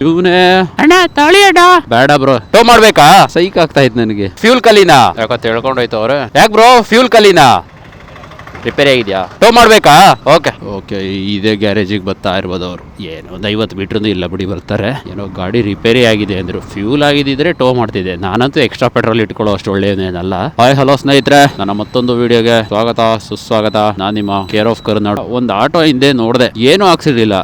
ಇವನೇ. ಅಣ್ಣ ತಾಳಿ ಅಣ್ಣ. ಬೇಡ ಬ್ರೋ. ಟೋ ಮಾಡ್ಬೇಕಾ? ಸೈಕ್ ಆಗ್ತಾ ಇತ್ತು ನನಗೆ. ಫ್ಯೂಲ್ ಕಲಿನಾ? ಯಾಕೋ ತಿಳ್ಕೊಂಡೋಯ್ತು ಅವ್ರೆ. ಯಾಕೆ ಬ್ರೋ? ಫ್ಯೂಲ್ ಕಲಿನಾ? ರಿಪೇರಿ ಆಗಿದ್ಯಾ? ಟೋ ಮಾಡ್ಬೇಕಾ? ಓಕೆ ಓಕೆ ಇದೇ ಗ್ಯಾರೇಜಿಗೆ ಬರ್ತಾ ಇರ್ಬೋದು ಅವರು. ಏನು ಒಂದು ಐವತ್ತು ಮೀಟ್ರಿಂದ ಇಲ್ಲ ಬಿಡಿ ಬರ್ತಾರೆ. ಏನೋ ಗಾಡಿ ರಿಪೇರಿ ಆಗಿದೆ ಅಂದ್ರು. ಫ್ಯೂಲ್ ಆಗಿದ್ದಿದ್ರೆ ಟೋ ಮಾಡ್ತಿದ್ದೆ. ನಾನಂತೂ ಎಕ್ಸ್ಟ್ರಾ ಪೆಟ್ರೋಲ್ ಇಟ್ಕೊಳ್ಳೋ ಅಷ್ಟು ಒಳ್ಳೆಯದೇನಲ್ಲ ಹಾಯ್ ಹಲೋ ಸ್ನೇಹಿತರೆ. ನನ್ನ ಮತ್ತೊಂದು ವಿಡಿಯೋಗೆ ಸ್ವಾಗತ ಸುಸ್ವಾಗತ. ನಾನು ನಿಮ್ಮ ಕೇರ್ ಆಫ್ ಕರ್ನಾಟಕ ಒಂದು ಆಟೋ ಹಿಂದೆ ನೋಡಿದೆ. ಏನು ಹಾಕ್ಸಿರ್ಲಿಲ್ಲ.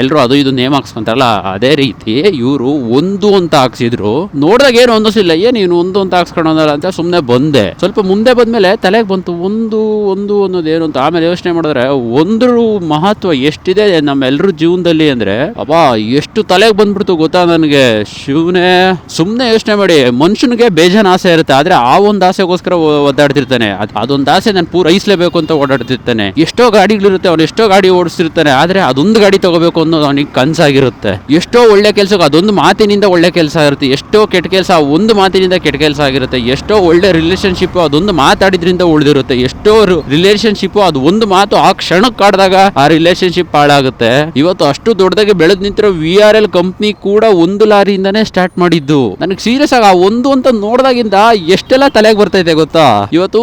ಎಲ್ಲರೂ ಅದು ಇದು ನೇಮ್ ಹಾಕ್ಸ್ಕೊಂತಾರಲ್ಲ ಅದೇ ರೀತಿ ಇವರು ಒಂದು ಅಂತ ಹಾಕ್ಸಿದ್ರು. ನೋಡಿದಾಗ ಏನು ಅನ್ನಿಸಿಲ್ಲ ಏನು ಇವ್ನು ಒಂದು ಅಂತ ಹಾಕ್ಸ್ಕೊಂಡಲ್ಲ ಅಂತ ಸುಮ್ಮನೆ ಬಂದೆ. ಸ್ವಲ್ಪ ಮುಂದೆ ಬಂದ್ಮೇಲೆ ತಲೆಗೆ ಬಂತು. ಒಂದು ಒಂದು ಅನ್ನೋದು ಏನು ಅಂತ ಆಮೇಲೆ ಯೋಚನೆ ಮಾಡಿದ್ರೆ ಒಂದ್ರ ಮಹತ್ವ ಎಷ್ಟಿದೆ ನಮ್ಮೆಲ್ಲರ ಜೀವನದಲ್ಲಿ ಅಂದ್ರೆ, ಅಬ್ಬಾ, ಎಷ್ಟು ತಲೆಗೆ ಬಂದ್ಬಿಡ್ತು ಗೊತ್ತಾ ನನಗೆ? ಶಿವನೇ ಸುಮ್ಮನೆ ಯೋಚನೆ ಮಾಡಿ. ಮನುಷ್ಯನಿಗೆ ಬೇಜಾನ್ ಆಸೆ ಇರುತ್ತೆ, ಆದ್ರೆ ಆ ಒಂದು ಆಸೆಗೋಸ್ಕರ ಒದ್ದಾಡ್ತಿರ್ತಾನೆ. ಅದ್- ಅದೊಂದು ಆಸೆ ನಾನು ಪೂರೈಸಲೇಬೇಕು ಅಂತ ಓಡಾಡ್ತಿರ್ತಾನೆ. ಎಷ್ಟೋ ಗಾಡಿಗಳಿರುತ್ತೆ, ಅವ್ನು ಎಷ್ಟೋ ಗಾಡಿ ಓಡಿಸ್ತಿರ್ತಾನೆ, ಆದ್ರೆ ಅದೊಂದು ಗಾಡಿ ತಗೋಬೇಕು ಅನ್ನೋದು ಅವನಿಗೆ ಕನ್ಸಾಗಿರುತ್ತೆ. ಎಷ್ಟೋ ಒಳ್ಳೆ ಕೆಲಸಕ್ಕೆ ಅದೊಂದು ಮಾತಿನಿಂದ ಒಳ್ಳೆ ಕೆಲಸ ಆಗಿರುತ್ತೆ ಎಷ್ಟೋ ಕೆಟ್ಟ ಕೆಲಸ ಒಂದು ಮಾತಿನಿಂದ ಕೆಟ್ಟ ಕೆಲಸ ಆಗಿರುತ್ತೆ, ಎಷ್ಟೋ ಒಳ್ಳೆ ರಿಲೇಶನ್ಶಿಪ್ ಅದೊಂದು ಮಾತಾಡಿದ್ರಿಂದ ಉಳಿದಿರುತ್ತೆ, ಎಷ್ಟೋ ರಿಲೇಶನ್ಶಿಪ್ ಅದು ಒಂದು ಮಾತು ಆ ಕ್ಷಣಕ್ಕೆ ಕಾಡ್ದಾಗ ಆ ರಿಲೇಶನ್ಶಿಪ್ ಹಾಳಾಗುತ್ತೆ ಇವತ್ತು ಅಷ್ಟು ದೊಡ್ಡದಾಗಿ ಬೆಳೆದ್ ನಿಂತಿರೋ ವಿ ಆರ್ ಎಲ್ ಕಂಪ್ನಿ ಕೂಡ ಒಂದು ಲಾರಿಯಿಂದಾನೇ ಸ್ಟಾರ್ಟ್ ಮಾಡಿದ್ದು. ನನಗೆ ಸೀರಿಯಸ್ ಆಗಿ ಆ ಒಂದು ಅಂತ ನೋಡಿದಾಗಿಂದ ಎಷ್ಟೆಲ್ಲ ತಲೆಗೆ ಬರ್ತೈತೆ ಗೊತ್ತಾ? ಇವತ್ತು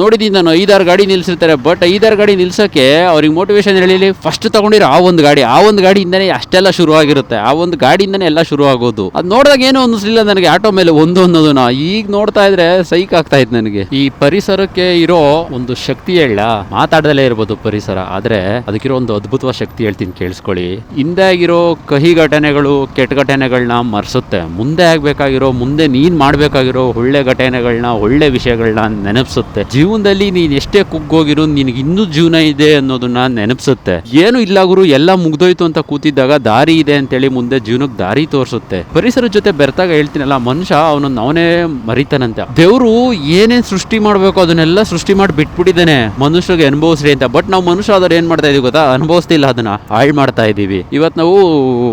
ನೋಡಿದೀನಿ ನಾನು, ಐದಾರು ಗಾಡಿ ನಿಲ್ಸಿರ್ತಾರೆ ಬಟ್ ಐದಾರು ಗಾಡಿ ನಿಲ್ಸಕ್ಕೆ ಅವ್ರಿಗೆ ಮೋಟಿವೇಶನ್ ಹೇಳಿ ಫಸ್ಟ್ ತಗೊಂಡಿರೋ ಆ ಒಂದು ಗಾಡಿ, ಆ ಒಂದು ಗಾಡಿಯಿಂದನೇ ಅಷ್ಟೆಲ್ಲ ಶುರು ಆಗಿರುತ್ತೆ ಆ ಒಂದು ಗಾಡಿಯಿಂದನೇ ಎಲ್ಲ ಶುರು ಆಗೋದು ಅದ್ ನೋಡಿದಾಗ ಏನು ಅನ್ನಿಸ್ಲಿಲ್ಲ ನನಗೆ, ಆಟೋ ಮೇಲೆ ಒಂದು ಅನ್ನೋದನ್ನ. ಈಗ ನೋಡ್ತಾ ಇದ್ರೆ ಸೈಕ್ ಆಗ್ತಾ ಇತ್ತು ನನಗೆ. ಈ ಪರಿಸರಕ್ಕೆ ಇರೋ ಒಂದು ಶಕ್ತಿ ಹೇಳ ಮಾತಾಡದಲ್ಲೇ ಇರ್ಬೋದು ಪರಿಸರ, ಆದ್ರೆ ಅದಕ್ಕಿರೋ ಒಂದು ಅದ್ಭುತವಾದ ಶಕ್ತಿ ಹೇಳ್ತೀನಿ ಕೇಳಿಸ್ಕೊಳ್ಳಿ. ಹಿಂದೆ ಆಗಿರೋ ಕಹಿ ಘಟನೆಗಳು, ಕೆಟ್ಟ ಘಟನೆಗಳನ್ನ ಮರ್ಸುತ್ತೆ. ಮುಂದೆ ಆಗ್ಬೇಕಾಗಿರೋ, ಮುಂದೆ ನೀನ್ ಮಾಡ್ಬೇಕಾಗಿರೋ ಒಳ್ಳೆ ಘಟನೆಗಳನ್ನ ಒಳ್ಳೆ ವಿಷಯಗಳನ್ನ ನೆನಪಿಸುತ್ತೆ. ಜೀವನದಲ್ಲಿ ನೀನ್ ಎಷ್ಟೇ ಕುಗ್ಗೋಗಿರೋ, ನಿನಗೆ ಇನ್ನೂ ಜೀವನ ಇದೆ ಅನ್ನೋದನ್ನ ನೆನಪಿಸುತ್ತೆ. ಏನು ಇಲ್ಲ ಗುರು, ಎಲ್ಲ ಮುಗ್ದೋಯ್ತು ಅಂತ ಕೂತಿದ್ದಾಗ ದಾರಿ ಇದೆ ಅಂತೇಳಿ ಮುಂದೆ ಜೀವನಕ್ಕೆ ದಾರಿ ತೋರಿಸುತ್ತೆ. ಪರಿಸರ ಜೊತೆ ಬೆರ್ತಾಗ ಹೇಳ್ತೀನಲ್ಲ, ಮನುಷ್ಯ ಅವನನ್ನ ಅವನೇ ಮರಿತಾನಂತೆ. ದೇವರು ಏನೇನ್ ಸೃಷ್ಟಿ ಮಾಡ್ಬೇಕು ಅದನ್ನೆಲ್ಲ ಸೃಷ್ಟಿ ಮಾಡಿ ಬಿಟ್ಬಿಟ್ಟಿದ್ದಾನೆ ಮನುಷ್ಯರಿಗೆ ಅನುಭವಿಸ್ರಿ ಅಂತ. ಬಟ್ ನಾವು ಮನುಷ್ಯ ಆದ್ರೆ ಏನ್ ಮಾಡ್ತಾ ಇದೀವಿ ಗೊತ್ತಾ? ಅನುಭವಿಸ್ತಿಲ್ಲ ಅದನ್ನ. ಹಾಳು ಮಾಡ್ತಾ ಇದೀವಿ. ಇವತ್ ನಾವು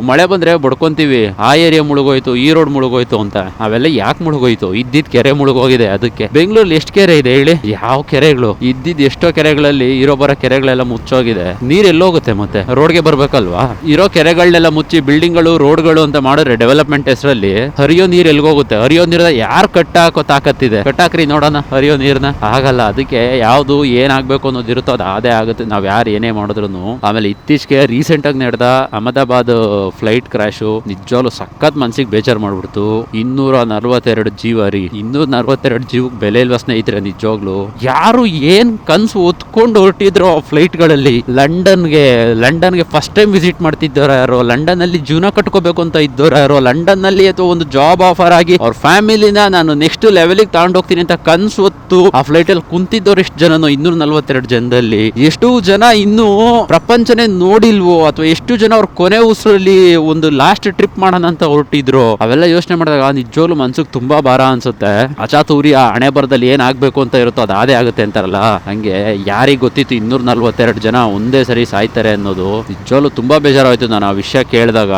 ಮಳೆ ಬಂದ್ರೆ ಬಡ್ಕೊಂತೀವಿ. ಆ ಏರಿಯಾ ಮುಳುಗೋಯ್ತು, ಈ ರೋಡ್ ಮುಳುಗೋಯ್ತು ಅಂತ. ಅವೆಲ್ಲ ಯಾಕೆ ಮುಳುಗೋಯ್ತು? ಇದ್ದಿದ್ ಕೆರೆ ಮುಳುಗೋಗಿದೆ ಅದಕ್ಕೆ. ಬೆಂಗಳೂರಲ್ಲಿ ಎಷ್ಟು ಕೆರೆ ಇದೆ ಹೇಳಿ? ಯಾವ ಕೆರೆಗಳು? ಇದ್ದಿದ್ ಎಷ್ಟೋ ಕೆರೆಗಳಲ್ಲಿ ಇರೋ ಬರೋ ಕೆರೆಗಳೆಲ್ಲ ಮುಚ್ಚೋಗಿದೆ. ನೀರ್ ಎಲ್ಲೋಗುತ್ತೆ ಮತ್ತೆ? ರೋಡ್ಗೆ ಬರ್ಬೇಕಲ್ವಾ? ಇರೋ ಕೆರೆಗಳನ್ನೆಲ್ಲ ಮುಚ್ಚಿ ಬಿಲ್ಡಿಂಗ್ಗಳು ರೋಡ್ಗಳು ಅಂತ ಮಾಡಿದ್ರೆ ಡೆವಲಪ್ಮೆಂಟ್ ಹೆಸರಲ್ಲಿ ಹರಿಯೋ ನೀರ್ ಎಲ್ಗೋಗುತ್ತೆ ಹರಿಯೋ ನೀರ ಯಾರು ಕಟ್ಟಾಕೋ ತಾಕತ್ತಿದೆ? ಕಟ್ಟಾಕ್ರಿ ನೋಡೋಣ ಹರಿಯೋ ನೀರ್ನ. ಆಗಲ್ಲ. ಅದಕ್ಕೆ ಯಾವ್ದು ಏನಾಗ್ಬೇಕು ಅನ್ನೋದು ಇರುತ್ತೋ ಅದು ಅದೇ ಆಗುತ್ತೆ. ನಾವು ಯಾರು ಏನೇ ಮಾಡಿದ್ರು ಆಮೇಲೆ ಇತ್ತೀಚೆಗೆ ರೀಸೆಂಟ್ ಆಗಿ ನಡೆದ ಅಹಮದಾಬಾದ್ ಫ್ಲೈಟ್ ಕ್ರ್ಯಾಶು ನಿಜವಾಗ್ಲು ಸಖತ್ ಮನ್ಸಿಗೆ ಬೇಜಾರ್ ಮಾಡ್ಬಿಡ್ತು. ಇನ್ನೂರ ನಲ್ವತ್ತೆರಡು ಜೀವ ರೀ ಇನ್ನೂರ ನಲ್ವತ್ತೆರಡು ಜೀವಕ್ಕೆ ಬೆಲೆ ಇಲ್ವ ಸ್ನೇಹಿತರೆ, ನಿಜವಾಗ್ಲು. ಯಾರು ಏನ್ ಕನ್ಸು ಹೊತ್ಕೊಂಡು ಹೊರಟಿದ್ರು ಆ ಫ್ಲೈಟ್ಗಳಲ್ಲಿ ಲಂಡನ್ಗೆ ಲಂಡನ್ಗೆ ಫಸ್ಟ್ ಟೈಮ್ ವಿಸಿಟ್ ಮಾಡ್ತಿದ್ದವ್ರ ಯಾರು? ಲಂಡನ್ ಅಲ್ಲಿ ಜೀವನ ಕಟ್ಕೋಬೇಕು ಅಂತ ಇದ್ದವ್ರ ಯಾರು? ಲಂಡನ್ನಲ್ಲಿ ಅಥವಾ ಒಂದು ಜಾಬ್ ಆಫರ್ ಆಗಿ ಅವ್ರ ಫ್ಯಾಮಿಲಿನ ನಾನು ನೆಕ್ಸ್ಟ್ ಲೆವೆಲಿಗೆ ತಗೊಂಡೋಗ್ತೀನಿ ಅಂತ ಕನ್ಸು ಹೊತ್ತು ಆ ಫ್ಲೈಟ್ ಅಲ್ಲಿ ಕುಂತಿದ್ದವ್ರು ಎಷ್ಟು ಜನನೋ? ಇನ್ನೂರ ನಲ್ವತ್ತೆರಡು ಜನದಲ್ಲಿ ಎಷ್ಟು ಜನ ಇನ್ನೂ ಪ್ರಪಂಚನೇ ನೋಡಿಲ್ವೋ ಅಥವಾ ಎಷ್ಟು ಜನ ಅವ್ರ ಕೊನೆ ಉಸಿರಲ್ಲಿ ಒಂದು ಲಾಸ್ಟ್ ಟ್ರಿಪ್ ಮಾಡೋಣ ಅಂತ ಹೊರಟಿದ್ರು, ಅವೆಲ್ಲ ಯೋಚನೆ ಮಾಡಿದಾಗ ನಿಜವಾಗ್ಲು ಮನ್ಸಿಗೆ ತುಂಬಾ ಭಾರ ಅನ್ಸುತ್ತೆ. ಅಚಾತುರಿ ಆ ಹಣೆ ಬರದಲ್ಲಿ ಏನ್ ಆಗ್ಬೇಕು ಅಂತ ಇರುತ್ತೋ ಅದು ಅದೇ ಆಗುತ್ತೆ ಅಂತಾರಲ್ಲ? ಹಂಗೆ ಯಾರಿಗ್ ಗೊತ್ತಿತ್ತು ಇನ್ನೂರ ನಲ್ವತ್ತೆರಡು ಜನ ಒಂದೇ ಸರಿ ಸಾಯ್ತಾರೆ ಅನ್ನೋದು ನಿಜವಾಗ್ಲು ತುಂಬಾ ಬೇಜಾರಾಯ್ತು ನಾನು ಆ ವಿಷಯ ಕೇಳಿದಾಗ.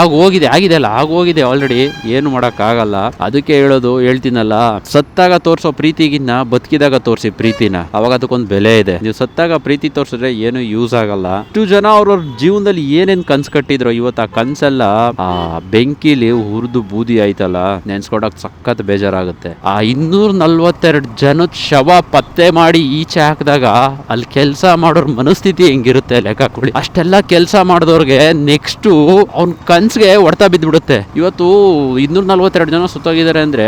ಆಗ ಹೋಗಿದೆ, ಆಗಿದೆ ಅಲ್ಲ, ಆಗ ಹೋಗಿದೆ ಆಲ್ರೆಡಿ ಏನು ಮಾಡಕ್ ಆಗಲ್ಲ ಅದಕ್ಕೆ ಹೇಳೋದು, ಹೇಳ್ತೀನಲ್ಲ, ಸತ್ತಾಗ ತೋರ್ಸೋ ಪ್ರೀತಿಗಿನ್ನ ಬದುಕಿದಾಗ ತೋರಿಸಿ ಪ್ರೀತಿನ. ಅವಾಗ ಅದಕ್ಕೊಂದು ಬೆಲೆ ಇದೆ. ನೀವು ಸತ್ತಾಗ ಪ್ರೀತಿ ತೋರ್ಸಿದ್ರೆ ಏನು ಯೂಸ್ ಆಗಲ್ಲ. ಇಷ್ಟು ಜನ ಅವ್ರವ್ರ ಜೀವನದಲ್ಲಿ ಏನೇನ್ ಕನ್ಸ್ ಕಟ್ಟಿದ್ರು ಇವತ್ತು ಆ ಕನ್ಸೆಲ್ಲ ಆ ಬೆಂಕಿಲಿ ಹುರಿದು ಬೂದಿ ಆಯ್ತಲ್ಲ, ನೆನ್ಸ್ಕೊಂಡಾಗ ಸಖತ್ ಬೇಜಾರಾಗುತ್ತೆ. ಆ ಇನ್ನೂರ ನಲ್ವತ್ತೆರಡು ಜನದ ಶವ ಪತ್ತೆ ಮಾಡಿ ಈಚೆ ಹಾಕಿದಾಗ ಅಲ್ಲಿ ಕೆಲಸ ಮಾಡೋರ್ ಮನಸ್ಥಿತಿ ಹೆಂಗಿರುತ್ತೆ ಲೆಕ್ಕ ಹಾಕೊಳ್ಳಿ ಅಷ್ಟೆಲ್ಲ ಕೆಲಸ ಮಾಡಿದವ್ರಿಗೆ ನೆಕ್ಸ್ಟ್ ಅವ್ನ ಕನ್ಸ್ಗೆ ಹೊಡ್ತಾ ಬಿದ್ದ್ಬಿಡುತ್ತೆ ಇವತ್ತು ಇನ್ನೂರ ನಲ್ವತ್ತೆರಡು ಜನ ಸುತ್ತೋಗಿದ್ದಾರೆ ಅಂದ್ರೆ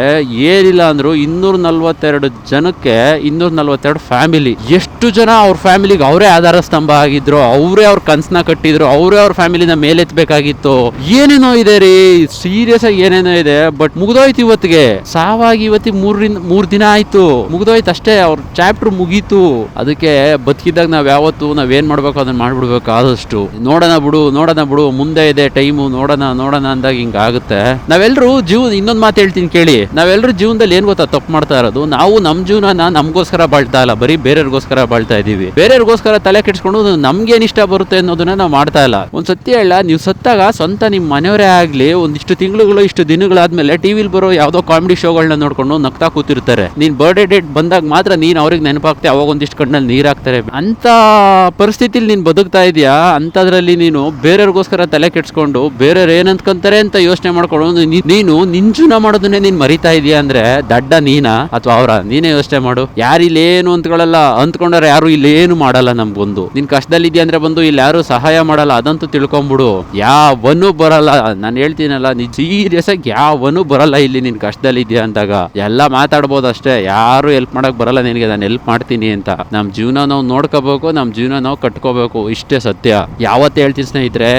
ಏನಿಲ್ಲ ಅಂದ್ರು ಇನ್ನೂರ ನಲ್ವತ್ತೆರಡು ಜನಕ್ಕೆ ಇನ್ನೂರ ನಲ್ವತ್ತೆರಡು ಫ್ಯಾಮಿಲಿ ಎಷ್ಟು ಜನ ಅವ್ರ ಫ್ಯಾಮಿಲಿಗೆ ಅವರೇ ಆಧಾರ ಸ್ತಂಭ ಆಗಿದ್ರು, ಅವರೇ ಅವ್ರ ಕನ್ಸನ್ನ ಕಟ್ಟಿದ್ರು, ಅವರೇ ಅವ್ರ ಫ್ಯಾಮಿಲಿನ ಮೇಲೆತ್ಬೇಕಾಗಿತ್ತು. ಏನೇನೋ ಇದೆ ರೀ? ಸೀರಿಯಸ್ ಆಗಿ ಏನೇನೋ ಇದೆ? ಬಟ್ ಮುಗ್ದೋಯ್ತು ಇವತ್ತಿಗೆ. ಸಾವಾಗಿ ಇವತ್ತಿಗೆ ಮೂರರಿಂದ ಮೂರ್ ದಿನ ಆಯ್ತು. ಮುಗ್ದೋಯ್ತು ಅಷ್ಟೇ, ಅವ್ರ ಚಾಪ್ಟರ್ ಮುಗೀತು. ಅದಕ್ಕೆ ಬದುಕಿದಾಗ ನಾವ್ ಯಾವತ್ತು ನಾವೇನ್ ಮಾಡ್ಬೇಕು ಅದನ್ನ ಮಾಡ್ಬಿಡ್ಬೇಕು ಆದಷ್ಟು. ನೋಡೋಣ ಬಿಡು ನೋಡೋಣ ಬಿಡು, ಮುಂದೆ ಇದೆ ಟೈಮು, ನೋಡೋಣ ನೋಡೋಣ ಅಂದಾಗ ಹಿಂಗ ಆಗುತ್ತೆ. ನಾವೆಲ್ಲರೂ ಜೀವ ಇನ್ನೊಂದ್ ಮಾತು ಹೇಳ್ತೀನಿ ಕೇಳಿ. ನಾವೆಲ್ಲರೂ ಜೀವನದಲ್ಲಿ ಏನ್ ಗೊತ್ತಾ, ತಪ್ಪು ಮಾಡ್ತಾ ಇರೋದು? ನಾವು ನಮ್ಮ ಜೀವನನ ನಮಗೋಸ್ಕರ ಬಾಳ್ತಾ ಇಲ್ಲ. ಬರೀ ಬೇರೆಯವ್ರಿಗೋಸ್ಕರ ಬಾಳ್ತಾ ಇದೀವಿ ಬೇರೆಯವ್ರಿಗೋಸ್ಕರ ತಲೆ ಕೆಡ್ಸ್ಕೊಂಡು ನಮ್ಗೇನ್ ಇಷ್ಟ ಬರುತ್ತೆ ಅನ್ನೋದನ್ನ ನಾವು ಮಾಡ್ತಾ ಇಲ್ಲ. ಒಂದ್ ಸತ್ಯ ಹೇಳ, ನೀವು ಸತ್ತಾಗ ಸ್ವಂತ ನಿಮ್ ಮನೆಯವರೇ ಆಗ್ಲಿ, ಒಂದಿಷ್ಟು ತಿಂಗಳುಗಳು, ಇಷ್ಟು ದಿನಗಳಾದ್ಮೇಲೆ ಟಿವಿಲಿ ಬರೋ ಯಾವ್ದೋ ಕಾಮಿಡಿ ಶೋಗಳನ್ನ ನೋಡ್ಕೊಂಡು ನಗ್ತಾ ಕೂತಿರ್ತಾರೆ. ನೀನ್ ಬರ್ಡೇ ಡೇಟ್ ಬಂದಾಗ ಮಾತ್ರ ನೀನ್ ಅವ್ರಿಗೆ ನೆನಪಾಗ್ತೆ, ಅವಾಗ ಒಂದಿಷ್ಟು ಕಣ್ಣಲ್ಲಿ ನೀರ್ ಹಾಕ್ತಾರೆ ಅಂತ ಪರಿಸ್ಥಿತಿಲಿ ನೀನ್ ಬದುಕ್ತಾ ಇದೀಯಾ? ಅಂತದ್ರಲ್ಲಿ ನೀನು ಬೇರೆಯವ್ರಿಗೋಸ್ಕರ ತಲೆ ಕೆಡಿಸ್ಕೊಂಡು, ಬೇರೆಯವ್ರು ಏನ್ ಕಂತಾರೆ ಅಂತ ಯೋಚನೆ ಮಾಡ್ಕೊಂಡು ನೀನು ನಿಂಜುನ ಮಾಡೋದನ್ನೇ ನೀನ್ ಮರಿತಾ ಇದೀಯಾ ಅಂದ್ರೆ ದಡ್ಡ ನೀನಾ ಅಥವಾ ಅವರ? ನೀನೇ ಯೋಚನೆ ಮಾಡು. ಯಾರು ಇಲ್ಲಿ ಅಂತ್ಕೊಂಡ್ರೆ ಯಾರು ಇಲ್ಲಿ ಏನು ಮಾಡಲ್ಲ ನಮ್ಗೊಂದು. ನಿನ್ ಕಷ್ಟದಲ್ಲಿದ್ಯಾ ಅಂದ್ರೆ ಬಂದು ಇಲ್ಲಿ ಯಾರು ಸಹಾಯ ಮಾಡಲ್ಲ, ಅದಂತೂ ತಿಳ್ಕೊಂಬಿಡು. ಯಾವನು ಬರಲ್ಲ, ನಾನು ಹೇಳ್ತೀನಲ್ಲ, ನೀ ಸೀರಿಯಸ್ ಆಗಿ ಯಾವನು ಬರಲ್ಲ ಇಲ್ಲಿ ನಿನ್ ಕಷ್ಟದಲ್ಲಿ ಇದೆಯಾ ಅಂದಾಗ. ಎಲ್ಲ ಮಾತಾಡ್ಬೋದು ಅಷ್ಟೇ, ಯಾರು ಹೆಲ್ಪ್ ಮಾಡಕ್ ಬರಲ್ಲ ನಿನಗೆ, ನಾನು ಹೆಲ್ಪ್ ಮಾಡ್ತೀನಿ ಅಂತ. ನಮ್ ಜೀವನ ನಾವು ನೋಡ್ಕೋಬೇಕು, ನಮ್ ಜೀವನ ನಾವು ಕಟ್ಕೋಬೇಕು, ಇಷ್ಟೇ ಸತ್ಯ. ಯಾವತ್ತು ಹೇಳ್ತೀನಿ ಸ್ನೇಹಿತರೆ,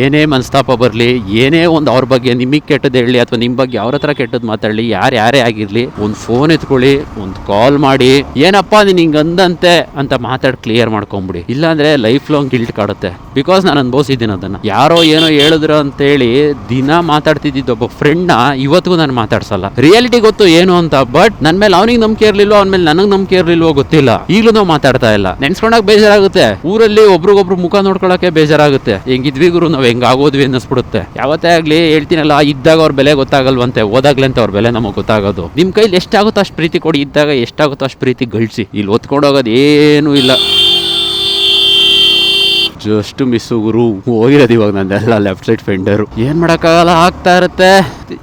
ಏನೇ ಮನಸ್ತಾಪ ಬರ್ಲಿ, ಏನೇ ಒಂದು ಅವ್ರ ಬಗ್ಗೆ ನಿಮಗೆ ಕೆಟ್ಟದ್ದು ಹೇಳಿ ಅಥವಾ ನಿಮ್ಮ ಬಗ್ಗೆ ಅವ್ರ ಹತ್ರ ಕೆಟ್ಟದ್ದು ಮಾತಾಡಲಿ, ಯಾರು ಯಾರೇ ಆಗಿರ್ಲಿ, ಒಂದು ಫೋನ್ ಎತ್ಕೊಳ್ಳಿ, ಒಂದು ಕಾಲ್ ಮಾಡಿ, ಏನಪ್ಪ ನೀನು ಹಿಂಗೆ ಅಂದಂತೆ ಅಂತ ಮಾತಾಡಿ ಕ್ಲಿಯರ್ ಮಾಡ್ಕೊಂಬಿಡಿ. ಇಲ್ಲಾಂದ್ರೆ ಲೈಫ್ ಲಾಂಗ್ ಗಿಲ್ಟ್ ಕಾಡುತ್ತೆ. ಬಿಕಾಸ್ ನಾನು ಅನುಭವಿಸಿದ್ದೀನಿ ಅದನ್ನ. ಯಾರೋ ಏನೋ ಹೇಳಿದ್ರು ಅಂತೇಳಿ ದಿನ ಮಾತಾಡ್ತಿದ್ದಿದ್ದ ಒಬ್ಬ ಫ್ರೆಂಡ್ನ ಇವತ್ತಿಗೂ ನಾನು ಮಾತಾಡ್ಸಲ್ಲ. ರಿಯಾಲಿಟಿ ಗೊತ್ತು ಏನು ಅಂತ ಬಟ್ ನನ್ನ ಮೇಲೆ ಅವನಿಗೆ ನಂಬಿಕೆ ಇರ್ಲಿಲ್ವೋ, ಅವನ ಮೇಲೆ ನನಗೆ ನಂಬಿಕೆ ಇರ್ಲಿಲ್ವೋ ಗೊತ್ತಿಲ್ಲ. ಈಗಲೂ ನಾವು ಮಾತಾಡ್ತಾ ಇಲ್ಲ. ನೆನ್ಸ್ಕೊಂಡಾಗ ಬೇಜಾರಾಗುತ್ತೆ. ಊರಲ್ಲಿ ಒಬ್ರಿಗೊಬ್ರು ಮುಖ ನೋಡ್ಕೊಳಕ್ಕೆ ಬೇಜಾರಾಗುತ್ತೆ. ಹೆಂಗಿದ್ವಿ ಗುರು, ನಾವು ಹೆಂಗಾಗೋದ್ವಿ ಅನ್ನಿಸ್ಬಿಡುತ್ತೆ. ಯಾವತ್ತೇ ಆಗ್ಲಿ ಹೇಳ್ತೀನಲ್ಲ, ಇದ್ದಾಗ ಅವ್ರ ಬೆಲೆ ಗೊತ್ತಾಗಲ್ವಂತೆ. ಓದಾಗ್ಲಂತ ಅವ್ರ ಬೆಲೆ ನಮಗೆ ಗೊತ್ತಾಗೋದು. ನಿಮ್ ಕೈಲಿ ಎಷ್ಟಾಗುತ್ತೋ ಅಷ್ಟು ಪ್ರೀತಿ ಕೊಡಿ. ಇದ್ದಾಗ ಎಷ್ಟಾಗುತ್ತೋ ಅಷ್ಟು ಪ್ರೀತಿ ಗಳಿಸಿ. ಇಲ್ಲಿ ಒತ್ಕೊಂಡು ಹೋಗೋದು ಏನೂ ಇಲ್ಲ. ಜಸ್ಟ್ ಮಿಸ್ ಗುರು ಹೋಗಿರೋದು ಇವಾಗ ನಂದೆಲ್ಲ ಲೆಫ್ಟ್ ಸೈಡ್ ಫೆಂಡರು ಏನು ಮಾಡೋಕ್ಕಾಗಲ್ಲ, ಆಗ್ತಾ ಇರುತ್ತೆ.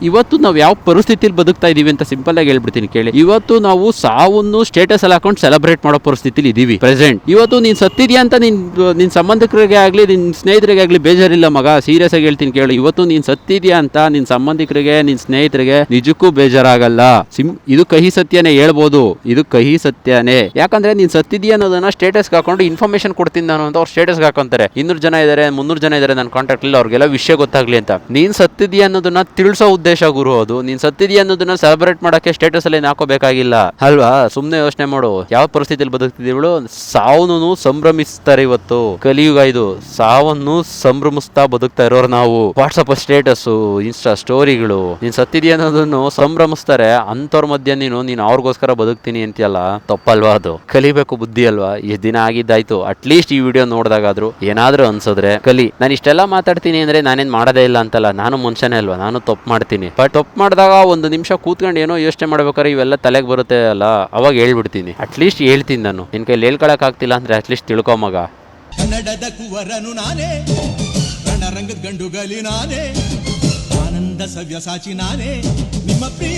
ಇವತ್ತು ನಾವು ಯಾವ ಪರಿಸ್ಥಿತಿಲಿ ಬದುಕ್ತಾ ಇದೀವಿ ಅಂತ ಸಿಂಪಲ್ ಆಗಿ ಹೇಳ್ಬಿಡ್ತೀನಿ ಕೇಳಿ. ಇವತ್ತು ನಾವು ಸಾವನ್ನು ಸ್ಟೇಟಸ್ ಅಲ್ಲಿ ಹಾಕೊಂಡು ಸೆಲೆಬ್ರೇಟ್ ಮಾಡೋ ಪರಿಸ್ಥಿತಿಲಿ ಇದೀವಿ ಪ್ರೆಸೆಂಟ್ ಇವತ್ತು ನೀನ್ ಸತ್ತಿದ್ಯಾ ಅಂತ ನಿನ್ ನಿನ್ ಸಂಬಂಧಿಕರಿಗೆ ಆಗ್ಲಿ, ನಿನ್ ಸ್ನೇಹಿತರಿಗೆ ಆಗ್ಲಿ ಬೇಜಾರಿಲ್ಲ ಮಗ. ಸೀರಿಯಸ್ ಆಗಿ ಹೇಳ್ತೀನಿ ಕೇಳಿ. ಇವತ್ತು ನೀನ್ ಸತ್ತಿದ್ಯಾ ಅಂತ ನಿನ್ ಸಂಬಂಧಿಕರಿಗೆ, ನಿನ್ ಸ್ನೇಹಿತರಿಗೆ ನಿಜಕ್ಕೂ ಬೇಜಾರಾಗಲ್ಲ. ಸಿಂ, ಇದು ಕಹಿ ಸತ್ಯನೇ ಹೇಳ್ಬೋದು. ಇದು ಕಹಿ ಸತ್ಯನೇ. ಯಾಕಂದ್ರೆ ನೀನ್ ಸತ್ತಿದ್ಯಾ ಅನ್ನೋದನ್ನ ಸ್ಟೇಟಸ್ ಹಾಕೊಂಡು ಇನ್ಫಾರ್ಮೇಶನ್ ಕೊಡ್ತೀನಿ ನಾನು ಅಂತ ಅವ್ರು ಸ್ಟೇಟಸ್ ಹಾಕೊಂತಾರೆ. ಇನ್ನೂರು ಜನ ಇದಾರೆ, ಮುನ್ನೂರು ಜನ ಇದಾರೆ ನನ್ನ ಕಾಂಟ್ಯಾಕ್ಟ್ ಅವ್ರಿಗೆಲ್ಲ ವಿಷಯ ಗೊತ್ತಾಗ್ಲಿ ಅಂತ. ನೀನ್ ಸತ್ತಿದ್ಯಾ ಅನ್ನೋದನ್ನ ತಿಳಿಸೋ ಉದ್ದೇಶ ಗುರು ಅದು. ನೀನ್ ಸತ್ತಿದ್ಯಾ ಅನ್ನೋದನ್ನ ಸೆಲೆಬ್ರೇಟ್ ಮಾಡಕ್ಕೆ ಸ್ಟೇಟಸ್ ಅಲ್ಲಿ ಹಾಕೋಬೇಕಾಗಿಲ್ಲ. ಅಲ್ವಾ? ಸುಮ್ನೆ ಯೋಚನೆ ಮಾಡು. ಯಾವ ಪರಿಸ್ಥಿತಿಯಲ್ಲಿ ಬದುಕ್ತಿದೀವಳು ಸಾವನು ಸಂಭ್ರಮಿಸ್ತಾರೆ ಇವತ್ತು. ಕಲಿಯುಗ ಇದು. ಸಾವನ್ನು ಸಂಭ್ರಮಿಸ್ತಾ ಬದುಕ್ತಾ ಇರೋರು ನಾವು. ವಾಟ್ಸಪ್ ಸ್ಟೇಟಸ್ ಇನ್ಸ್ಟಾ ಸ್ಟೋರಿಗಳು ನೀನ್ ಸತ್ತಿದ್ಯಾ ಅನ್ನೋದನ್ನು ಸಂಭ್ರಮಿಸ್ತಾರೆ. ಅಂತವ್ರ ಮಧ್ಯ ನೀನು, ನೀನ್ ಅವ್ರಿಗೋಸ್ಕರ ಬದುಕ್ತೀನಿ ಅಂತೀಯಲ್ಲ? ತಪ್ಪಲ್ವಾ ಅದು? ಕಲಿಬೇಕು ಬುದ್ಧಿ ಅಲ್ವಾ? ಎಷ್ಟು ದಿನ ಆಗಿದ್ದಾಯ್ತು? ಅಟ್ಲೀಸ್ಟ್ ಈ ವಿಡಿಯೋ ನೋಡಿದಾಗಾದ್ರೂ ಏನಾದ್ರೂ ಅನ್ಸಿದ್ರೆ ಕಲಿ. ನಾನು ಇಷ್ಟೆಲ್ಲ ಮಾತಾಡ್ತೀನಿ ಅಂದ್ರೆ ನಾನೇನ್ ಮಾಡೋದೇ ಇಲ್ಲ ಅಂತಲ್ಲ. ನಾನು ಮನುಷ್ಯನೇ ಅಲ್ವಾ? ನಾನು ತಪ್ಪು ಮಾಡ್ತೀನಿ. ಬಟ್ ತಪ್ಪು ಮಾಡಿದಾಗ ಒಂದು ನಿಮಿಷ ಕೂತ್ಕೊಂಡು ಏನೋ ಯೋಚನೆ ಮಾಡ್ಬೇಕಾದ್ರೆ ಇವೆಲ್ಲ ತಲೆಗೆ ಬರುತ್ತೆ ಅಲ್ಲ? ಅವಾಗ ಹೇಳ್ಬಿಡ್ತೀನಿ. ಅಟ್ಲೀಸ್ಟ್ ಹೇಳ್ತೀನಿ ನಾನು. ನಿನ್ ಕೈಲಿ ಹೇಳ್ಕೊಳಕ್ ಆಗ್ತಿಲ್ಲ ಅಂದ್ರೆ ಅಟ್ಲೀಸ್ಟ್ ತಿಳ್ಕೊ ಮಗ. ಕನ್ನಡದ ಕುವರನು ನಾನೇ. ರಣರಂಗದ ಗಂಡುಗಲಿ ನಾನೇ. ಆನಂದ ಸವ್ಯಸಾಚಿ ನಾನೇ. ನಿಮ್ಮ ಪ್ರಿಯ